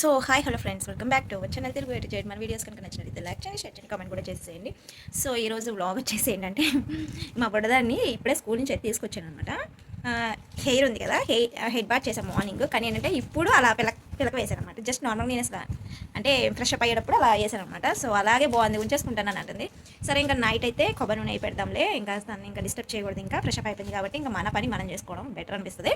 So hi hello friends welcome back to our channel Telugu eight చేయండి మన videos కనుక నచ్చినట్లయితే లైక్ చేయండి షేర్ చేయండి కామెంట్ కూడా చేసేయండి. సో ఈరోజు వ్లాగ్ వచ్చేసి ఏంటంటే మా బుడదాన్ని ఇప్పుడే స్కూల్ నుంచి తీసుకొచ్చాను అనమాట హెయిర్ ఉంది కదా హెయిర్ హెడ్ బాత్ చేసాం మార్నింగ్ కానీ ఏంటంటే ఇప్పుడు అలా పిలక పిలక వేసాను అనమాట జస్ట్ నార్మల్గా నేను అసలు అంటే ఫ్రెష్ అప్ అయ్యేటప్పుడు అలా వేసాను అనమాట సో అలాగే బాగుంది ఉంచేసుకుంటాను అని అంటుంది. సరే ఇంకా నైట్ అయితే కొబ్బరి నూనె పెడదాంలే ఇంకా దాన్ని ఇంకా డిస్టర్బ్ చేయకూడదు ఇంకా ఫ్రెష్ అప్ అయిపోయింది కాబట్టి ఇంకా మన పని మనం చేసుకోవడం బెటర్ అనిపిస్తుంది.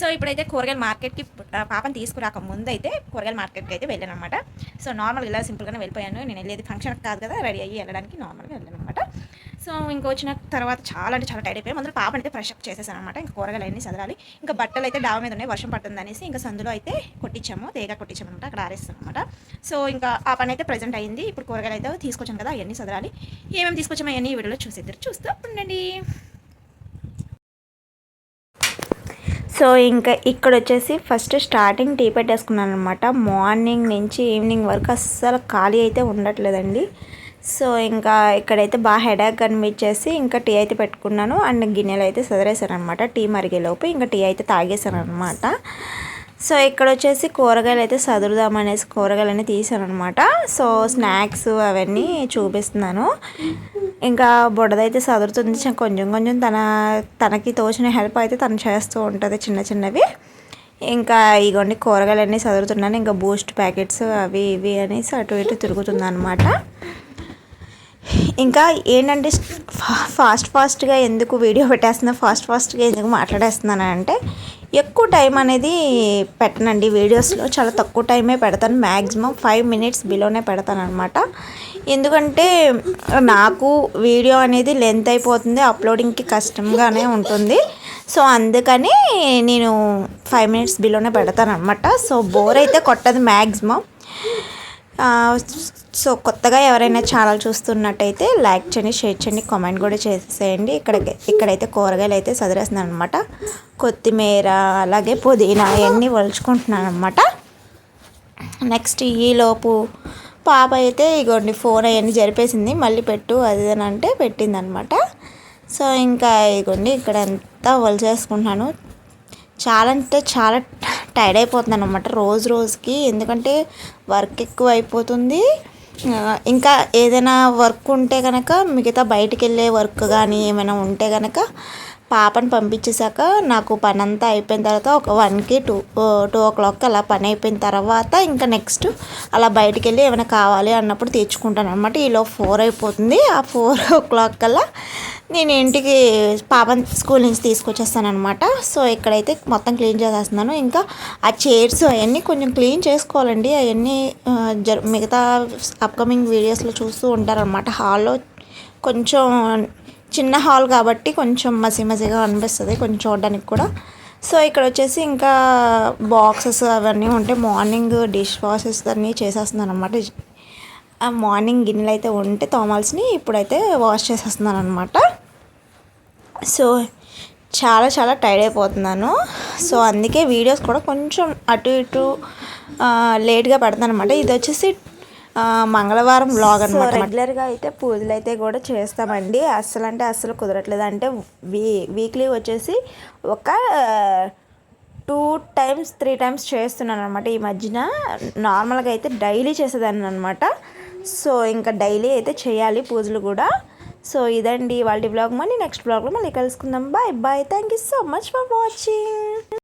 సో ఇప్పుడైతే కూరగాయల మార్కెట్కి పాపను తీసుకురాక ముందు అయితే కూరగాయల మార్కెట్కి అయితే వెళ్ళాను అనమాట సో నార్మల్గా ఇలా సింపుల్గానే వెళ్ళిపోయాను. నేను వెళ్ళేది ఫంక్షన్ కాదు కదా రెడీ అయ్యి వెళ్ళడానికి నార్మల్గా వెళ్ళాను అనమాట సో ఇంకా వచ్చిన తర్వాత చాలా అంటే చాలా టైట్ అయిపోయి. అందులో పాప అయితే ఫ్రెష్ అప్ చేసేసాను అనమాట ఇంకా కూరగాయలు అన్నీ చదరాలి ఇంకా బట్టలు అయితే డాబా మీద ఉన్నాయి. వర్షం పడుతుంది అనేసి ఇంకా సందులో అయితే కొట్టించాము. తేగా కొట్టించాము అనమాట అక్కడ ఆరేస్తాం అనమాట సో ఇంకా ఆ పని అయితే ప్రజెంట్ అయింది. ఇప్పుడు కూరగాయలు అయితే తీసుకొచ్చాను కదా అవన్నీ చదరాలి ఏమేమి తీసుకొచ్చామో అవన్నీ వీడియోలో చూసేద్దరు. చూస్తూ ఉండండి. సో ఇంకా ఇక్కడ వచ్చేసి ఫస్ట్ స్టార్టింగ్ టీ పెట్టేసుకున్నాను అనమాట మార్నింగ్ నుంచి ఈవినింగ్ వరకు అస్సలు ఖాళీ అయితే ఉండట్లేదండి. సో ఇంకా ఇక్కడైతే బాగా హెడాక్ కనిపించేసి ఇంకా టీ అయితే పెట్టుకున్నాను. అండ్ గిన్నెలు అయితే సదరేసాను అనమాట టీ మరిగేలోపు ఇంకా టీ అయితే తాగేసాను అనమాట సో ఇక్కడ వచ్చేసి కూరగాయలు అయితే సదురుదామనేసి కూరగాయలు తీసాను అనమాట సో స్నాక్స్ అవన్నీ చూపిస్తున్నాను. ఇంకా బుడదైతే సదురుతుంది. కొంచెం కొంచెం తన తనకి తోచిన హెల్ప్ అయితే తను చేస్తూ ఉంటుంది చిన్న చిన్నవి. ఇంకా ఇగోండి కూరగాయలన్నీ చదువుతున్నాను ఇంకా బూస్ట్ ప్యాకెట్స్ అవి ఇవి అనేసి అటు ఇటు తిరుగుతుంది అనమాట ఇంకా ఏంటంటే ఫాస్ట్ ఫాస్ట్గా ఎందుకు వీడియో పెట్టేస్తున్నా ఫాస్ట్ ఫాస్ట్గా ఎందుకు మాట్లాడేస్తున్నాను అంటే ఎక్కువ టైం అనేది పెట్టనండి వీడియోస్లో. చాలా తక్కువ టైమే పెడతాను. మ్యాక్సిమం ఫైవ్ మినిట్స్ బిలోనే పెడతాను అనమాట ఎందుకంటే నాకు వీడియో అనేది లెంత్ అయిపోతుంది అప్లోడింగ్కి కష్టంగానే ఉంటుంది. సో అందుకని నేను ఫైవ్ మినిట్స్ బిలోనే పెడతాను అనమాట సో బోర్ అయితే కొట్టదు మ్యాక్సిమం సో కొత్తగా ఎవరైనా ఛానల్ చూస్తున్నట్టయితే లైక్ చేయండి షేర్ చేయండి కామెంట్ కూడా చేసేయండి. ఇక్కడ ఇక్కడైతే కూరగాయలు అయితే చదివేస్తున్నాను అనమాట కొత్తిమీర అలాగే పుదీనా అవన్నీ వలుచుకుంటున్నాను అనమాట నెక్స్ట్ ఈలోపు పాప అయితే ఇగోండి ఫోన్ అవన్నీ జరిపేసింది. మళ్ళీ పెట్టు అది అని అంటే పెట్టిందనమాట సో ఇంకా ఇగోండి ఇక్కడ అంతా వలచేసుకుంటున్నాను. చాలా అంటే చాలా టైర్డ్ అయిపోతున్నాను అనమాట రోజు రోజుకి. ఎందుకంటే వర్క్ ఎక్కువ అయిపోతుంది ఇంకా ఏదైనా వర్క్ ఉంటే కనుక మిగతా బయటికి వెళ్ళే వర్క్ కానీ ఏమైనా ఉంటే కనుక పాపని పంపించేశాక నాకు పని అంతా అయిపోయిన తర్వాత ఒక వన్కి టూ టూ ఓ క్లాక్కి అలా పని అయిపోయిన తర్వాత ఇంకా నెక్స్ట్ అలా బయటికి వెళ్ళి ఏమైనా కావాలి అన్నప్పుడు తెచ్చుకుంటాను అనమాట ఈలో ఫోర్ అయిపోతుంది. ఆ ఫోర్ ఓ క్లాక్ కల్లా నేను ఇంటికి పాపం స్కూల్ నుంచి తీసుకొచ్చేస్తానమాట సో ఇక్కడైతే మొత్తం క్లీన్ చేసేస్తున్నాను. ఇంకా ఆ చైర్స్ అవన్నీ కొంచెం క్లీన్ చేసుకోవాలండి. అవన్నీ జర్ మిగతా అప్కమింగ్ వీడియోస్లో చూస్తూ ఉంటారనమాట హాల్లో కొంచెం చిన్న హాల్ కాబట్టి కొంచెం మసి మసిగా అనిపిస్తుంది కొంచెం చూడడానికి కూడా. సో ఇక్కడ వచ్చేసి ఇంకా బాక్సెస్ అవన్నీ ఉంటే మార్నింగ్ డిష్ వాషెస్ అన్నీ చేసేస్తున్నాను అనమాట మార్నింగ్ గిన్నెలు అయితే ఉంటే తోమాల్సిని ఇప్పుడైతే వాష్ చేసేస్తున్నాను అనమాట సో చాలా చాలా టైర్డ్ అయిపోతున్నాను. సో అందుకే వీడియోస్ కూడా కొంచెం అటు ఇటు లేట్గా పెడతాను అనమాట ఇది వచ్చేసి మంగళవారం బ్లాగ్ అనమాట రెగ్యులర్గా అయితే పూజలు అయితే కూడా చేస్తామండి. అస్సలు అంటే అస్సలు కుదరట్లేదు. అంటే వీ వీక్లీ వచ్చేసి ఒక టూ టైమ్స్ త్రీ టైమ్స్ చేస్తున్నాను అనమాట ఈ మధ్యన నార్మల్గా అయితే డైలీ చేసేదాన్ని అనమాట సో ఇంకా డైలీ అయితే చేయాలి పూజలు కూడా. సో ఇదండి వాళ్ళ బ్లాగ్ మళ్ళీ నెక్స్ట్ బ్లాగ్లో మళ్ళీ కలుసుకుందాం. Bye bye thank you so much for watching